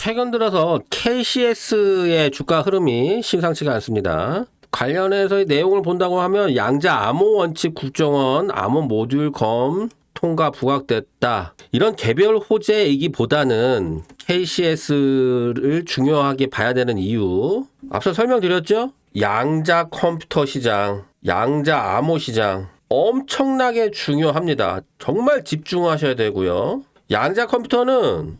최근 들어서 KCS의 주가 흐름이 심상치가 않습니다. 관련해서의 내용을 본다고 하면 양자 암호 원칙 국정원 암호 모듈 검 통과 부각됐다. 이런 개별 호재이기보다는 KCS를 중요하게 봐야 되는 이유. 앞서 설명드렸죠? 양자 컴퓨터 시장, 양자 암호 시장 엄청나게 중요합니다. 정말 집중하셔야 되고요. 양자 컴퓨터는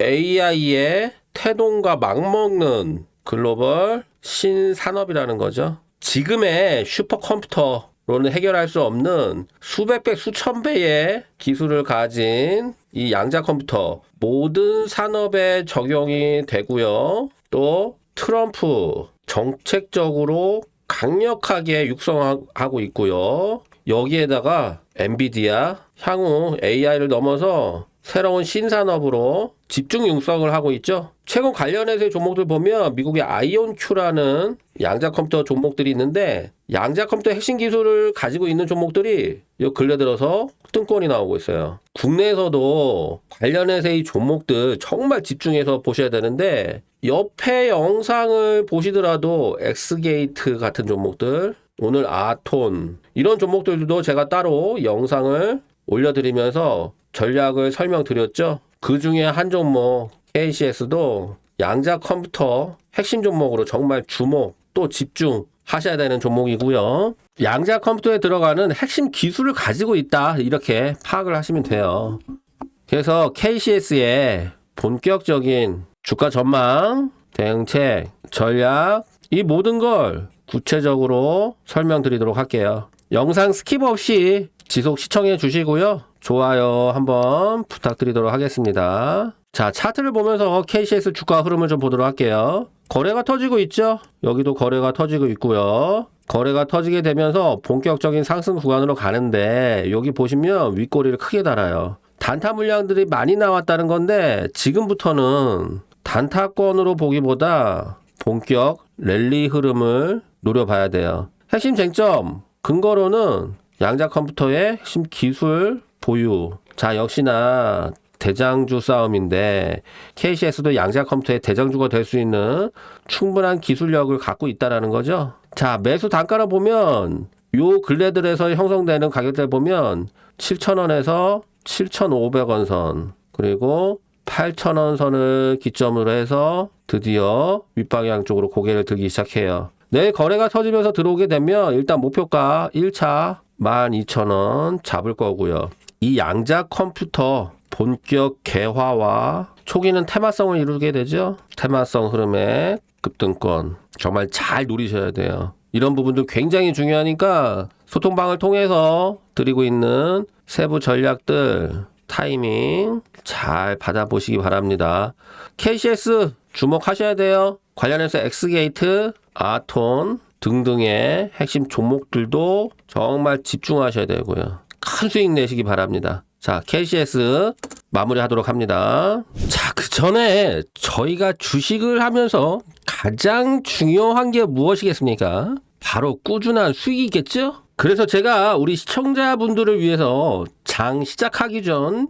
AI의 태동과 막먹는 글로벌 신산업이라는 거죠. 지금의 슈퍼컴퓨터로는 해결할 수 없는 수백 배, 수천 배의 기술을 가진 이 양자 컴퓨터 모든 산업에 적용이 되고요. 또 트럼프 정책적으로 강력하게 육성하고 있고요. 여기에다가 엔비디아 향후 AI를 넘어서 새로운 신산업으로 집중 육성을 하고 있죠. 최근 관련해서의 종목들 보면 미국의 아이온큐라는 양자 컴퓨터 종목들이 있는데 양자 컴퓨터 핵심 기술을 가지고 있는 종목들이 요 근래 들어서 등권이 나오고 있어요. 국내에서도 관련해서의 종목들 정말 집중해서 보셔야 되는데 옆에 영상을 보시더라도 엑스게이트 같은 종목들 오늘 아톤 이런 종목들도 제가 따로 영상을 올려드리면서 전략을 설명드렸죠. 그 중에 한 종목 KCS도 양자 컴퓨터 핵심 종목으로 정말 주목 또 집중 하셔야 되는 종목이고요. 양자 컴퓨터에 들어가는 핵심 기술을 가지고 있다 이렇게 파악을 하시면 돼요. 그래서 KCS의 본격적인 주가 전망, 대응책, 전략 이 모든 걸 구체적으로 설명드리도록 할게요. 영상 스킵 없이 지속 시청해 주시고요. 좋아요 한번 부탁드리도록 하겠습니다. 자, 차트를 보면서 KCS 주가 흐름을 좀 보도록 할게요. 거래가 터지고 있죠? 여기도 거래가 터지고 있고요. 거래가 터지게 되면서 본격적인 상승 구간으로 가는데 여기 보시면 윗꼬리를 크게 달아요. 단타 물량들이 많이 나왔다는 건데 지금부터는 단타권으로 보기보다 본격 랠리 흐름을 노려봐야 돼요. 핵심 쟁점 근거로는 양자 컴퓨터의 핵심 기술 보유. 자, 역시나 대장주 싸움인데 KCS도 양자 컴퓨터의 대장주가 될 수 있는 충분한 기술력을 갖고 있다라는 거죠. 자, 매수 단가를 보면 요 근래들에서 형성되는 가격대를 보면 7,000원에서 7,500원 선 그리고 8,000원 선을 기점으로 해서 드디어 윗방향 쪽으로 고개를 들기 시작해요. 내일 거래가 터지면서 들어오게 되면 일단 목표가 1차 12,000원 잡을 거고요. 이 양자 컴퓨터 본격 개화와 초기는 테마성을 이루게 되죠. 테마성 흐름의 급등권 정말 잘 노리셔야 돼요. 이런 부분도 굉장히 중요하니까 소통방을 통해서 드리고 있는 세부 전략들 타이밍 잘 받아보시기 바랍니다. KCS 주목하셔야 돼요. 관련해서 엑스게이트, 아톤 등등의 핵심 종목들도 정말 집중하셔야 되고요. 큰 수익 내시기 바랍니다. 자, KCS 마무리하도록 합니다. 자, 그 전에 저희가 주식을 하면서 가장 중요한 게 무엇이겠습니까? 바로 꾸준한 수익이겠죠? 그래서 제가 우리 시청자분들을 위해서 장 시작하기 전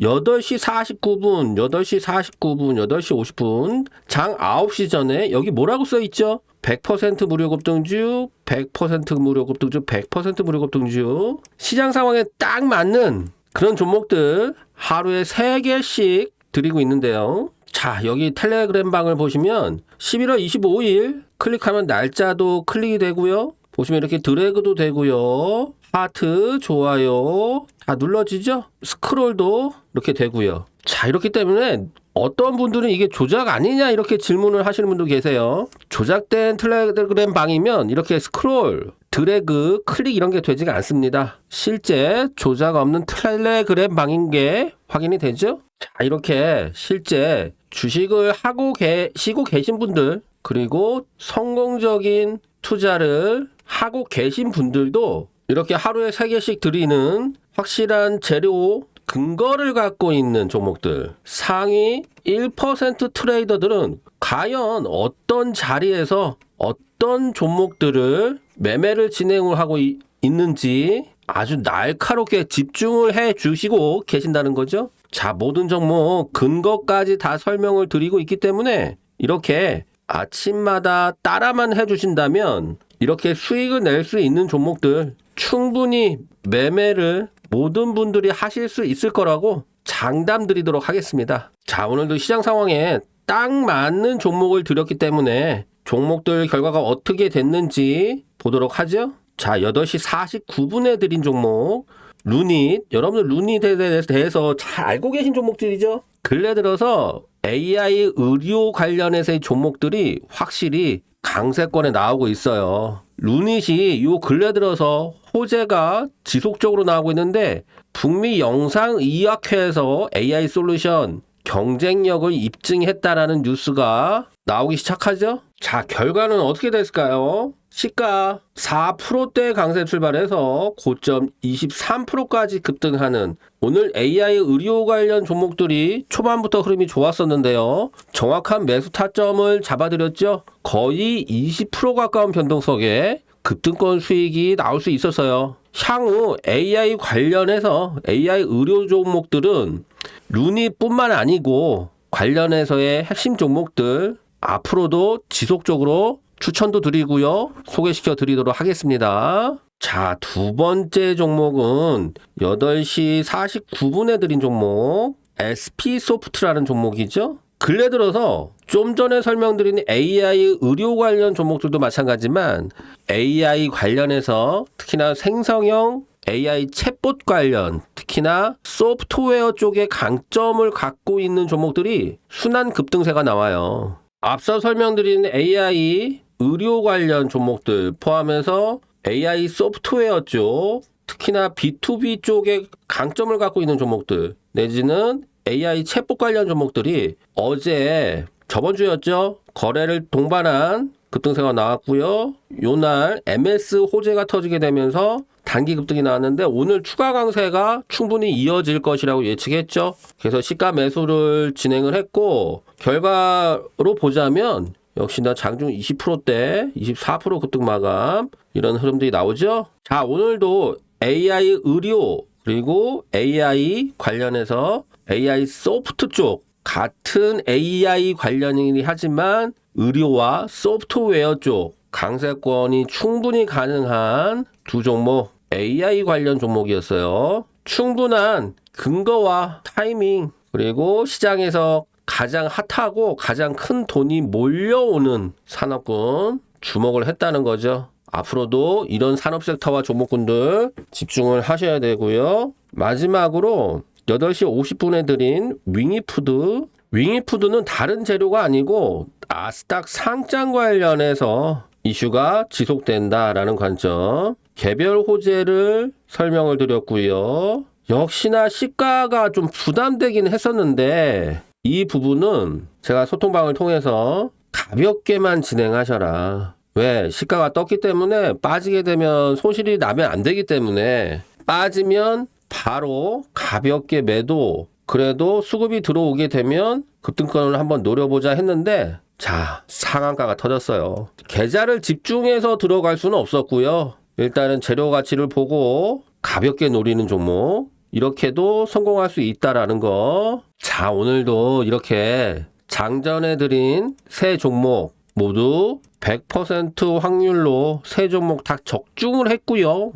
8시 49분, 8시 49분, 8시 50분, 장 9시 전에 여기 뭐라고 써 있죠? 100% 무료 급등주, 100% 무료 급등주, 100% 무료 급등주. 시장 상황에 딱 맞는 그런 종목들 하루에 3개씩 드리고 있는데요. 자, 여기 텔레그램 방을 보시면 11월 25일 클릭하면 날짜도 클릭이 되고요. 보시면 이렇게 드래그도 되고요. 하트, 좋아요 다 눌러지죠? 스크롤도 이렇게 되고요. 자, 이렇기 때문에 어떤 분들은 이게 조작 아니냐 이렇게 질문을 하시는 분도 계세요. 조작된 텔레그램 방이면 이렇게 스크롤, 드래그, 클릭 이런 게 되지가 않습니다. 실제 조작 없는 텔레그램 방인 게 확인이 되죠? 자, 이렇게 실제 주식을 하고 계시고 계신 분들 그리고 성공적인 투자를 하고 계신 분들도 이렇게 하루에 3개씩 드리는 확실한 재료 근거를 갖고 있는 종목들 상위 1% 트레이더들은 과연 어떤 자리에서 어떤 종목들을 매매를 진행을 하고 이- 있는지 아주 날카롭게 집중을 해 주시고 계신다는 거죠. 자, 모든 종목 근거까지 다 설명을 드리고 있기 때문에 이렇게 아침마다 따라만 해 주신다면 이렇게 수익을 낼 수 있는 종목들 충분히 매매를 모든 분들이 하실 수 있을 거라고 장담 드리도록 하겠습니다. 자, 오늘도 시장 상황에 딱 맞는 종목을 드렸기 때문에 종목들 결과가 어떻게 됐는지 보도록 하죠. 자, 8시 49분에 드린 종목 루닛 여러분들 루닛에 대해서- 잘 알고 계신 종목들이죠. 근래 들어서 AI 의료 관련해서의 종목들이 확실히 강세권에 나오고 있어요. 루닛이 요 근래 들어서 호재가 지속적으로 나오고 있는데 북미 영상 의학회에서 AI 솔루션 경쟁력을 입증했다라는 뉴스가 나오기 시작하죠. 자, 결과는 어떻게 됐을까요? 시가 4%대 강세 출발해서 고점 23%까지 급등하는 오늘 AI 의료 관련 종목들이 초반부터 흐름이 좋았었는데요. 정확한 매수 타점을 잡아드렸죠. 거의 20% 가까운 변동성에 급등권 수익이 나올 수 있었어요. 향후 AI 관련해서 AI 의료 종목들은 루니뿐만 아니고 관련해서의 핵심 종목들 앞으로도 지속적으로 추천도 드리고요. 소개시켜 드리도록 하겠습니다. 자, 두 번째 종목은 8시 49분에 드린 종목 SP 소프트라는 종목이죠. 근래 들어서 좀 전에 설명드린 AI 의료 관련 종목들도 마찬가지지만 AI 관련해서 특히나 생성형 AI 챗봇 관련 특히나 소프트웨어 쪽에 강점을 갖고 있는 종목들이 순환 급등세가 나와요. 앞서 설명드린 AI 의료 관련 종목들 포함해서 AI 소프트웨어 쪽 특히나 B2B 쪽에 강점을 갖고 있는 종목들 내지는 AI 챗봇 관련 종목들이 어제 저번 주였죠. 거래를 동반한 급등세가 나왔고요. 요날 MS 호재가 터지게 되면서 단기 급등이 나왔는데 오늘 추가 강세가 충분히 이어질 것이라고 예측했죠. 그래서 시가 매수를 진행을 했고 결과로 보자면 역시나 장중 20%대 24% 급등 마감 이런 흐름들이 나오죠. 자 오늘도 AI 의료 그리고 AI 관련해서 AI 소프트 쪽 같은 AI 관련이긴 하지만 의료와 소프트웨어 쪽 강세권이 충분히 가능한 두 종목 AI 관련 종목이었어요. 충분한 근거와 타이밍 그리고 시장에서 가장 핫하고 가장 큰 돈이 몰려오는 산업군 주목을 했다는 거죠. 앞으로도 이런 산업 섹터와 종목군들 집중을 하셔야 되고요. 마지막으로 8시 50분에 드린 윙이푸드. 윙이푸드는 다른 재료가 아니고 아스닥 상장 관련해서 이슈가 지속된다라는 관점. 개별 호재를 설명을 드렸고요. 역시나 시가가 좀 부담되긴 했었는데 이 부분은 제가 소통방을 통해서 가볍게만 진행하셔라. 왜? 시가가 떴기 때문에 빠지게 되면 손실이 나면 안 되기 때문에 빠지면 바로 가볍게 매도 그래도 수급이 들어오게 되면 급등권을 한번 노려보자 했는데 자 상한가가 터졌어요. 계좌를 집중해서 들어갈 수는 없었고요. 일단은 재료 가치를 보고 가볍게 노리는 종목 이렇게도 성공할 수 있다라는 거. 자 오늘도 이렇게 장전해 드린 세 종목 모두 100% 확률로 세 종목 다 적중을 했고요.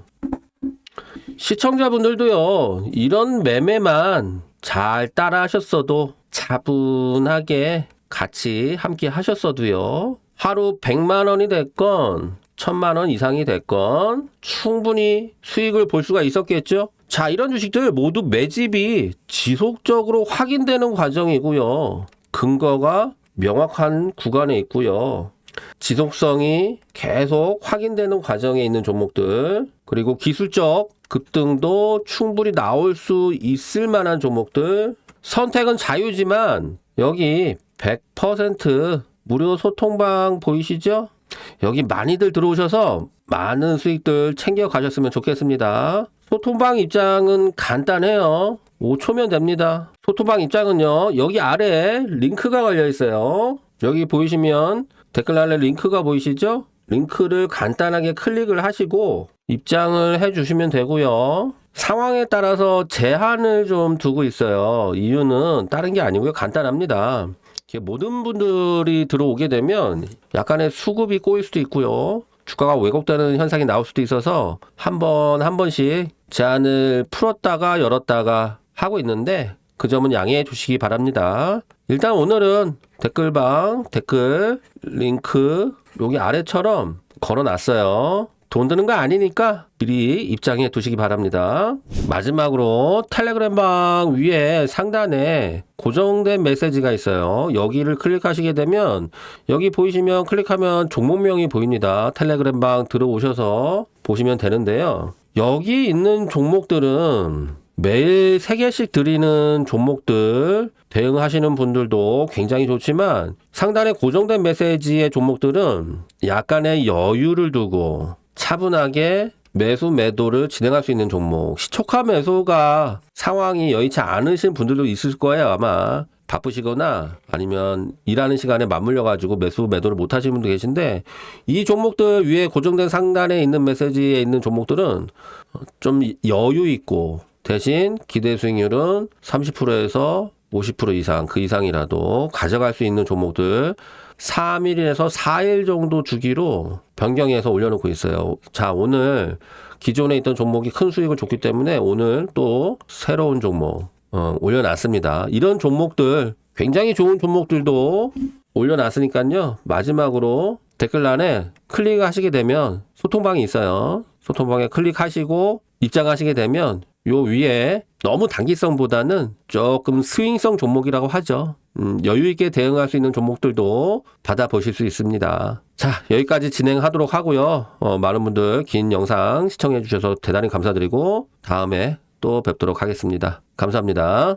시청자분들도요, 이런 매매만 잘 따라 하셨어도 차분하게 같이 함께 하셨어도요, 하루 100만 원이 됐건, 1000만원 이상이 됐건, 충분히 수익을 볼 수가 있었겠죠? 자, 이런 주식들 모두 매집이 지속적으로 확인되는 과정이고요. 근거가 명확한 구간에 있고요. 지속성이 계속 확인되는 과정에 있는 종목들, 그리고 기술적 급등도 충분히 나올 수 있을 만한 종목들, 선택은 자유지만 여기 100% 무료 소통방 보이시죠? 여기 많이들 들어오셔서 많은 수익들 챙겨 가셨으면 좋겠습니다. 소통방 입장은 간단해요. 5초면 됩니다. 소통방 입장은요, 여기 아래에 링크가 걸려 있어요. 여기 보이시면 댓글 아래 링크가 보이시죠? 링크를 간단하게 클릭을 하시고 입장을 해 주시면 되고요. 상황에 따라서 제한을 좀 두고 있어요. 이유는 다른 게 아니고요. 간단합니다. 모든 분들이 들어오게 되면 약간의 수급이 꼬일 수도 있고요. 주가가 왜곡되는 현상이 나올 수도 있어서 한 번 한 번씩 제한을 풀었다가 열었다가 하고 있는데 그 점은 양해해 주시기 바랍니다. 일단 오늘은 댓글방 댓글 링크 여기 아래처럼 걸어놨어요. 돈 드는 거 아니니까 미리 입장해 두시기 바랍니다. 마지막으로 텔레그램 방 위에 상단에 고정된 메시지가 있어요. 여기를 클릭하시게 되면 여기 보이시면 클릭하면 종목명이 보입니다. 텔레그램 방 들어오셔서 보시면 되는데요. 여기 있는 종목들은 매일 3개씩 드리는 종목들 대응하시는 분들도 굉장히 좋지만 상단에 고정된 메시지의 종목들은 약간의 여유를 두고 차분하게 매수 매도를 진행할 수 있는 종목. 시초카 매수가 상황이 여의치 않으신 분들도 있을 거예요 아마. 바쁘시거나 아니면 일하는 시간에 맞물려 가지고 매수 매도를 못 하시는 분도 계신데 이 종목들 위에 고정된 상단에 있는 메시지에 있는 종목들은 좀 여유 있고 대신 기대 수익률은 30%에서 50% 이상 그 이상이라도 가져갈 수 있는 종목들 3일에서 4일 정도 주기로 변경해서 올려놓고 있어요. 자 오늘 기존에 있던 종목이 큰 수익을 줬기 때문에 오늘 또 새로운 종목 어, 올려놨습니다. 이런 종목들 굉장히 좋은 종목들도 올려놨으니까요. 마지막으로 댓글란에 클릭하시게 되면 소통방이 있어요. 소통방에 클릭하시고 입장하시게 되면 요 위에 너무 단기성보다는 조금 스윙성 종목이라고 하죠. 음, 여유 있게 대응할 수 있는 종목들도 받아보실 수 있습니다. 자, 여기까지 진행하도록 하고요. 어, 많은 분들 긴 영상 시청해 주셔서 대단히 감사드리고 다음에 또 뵙도록 하겠습니다. 감사합니다.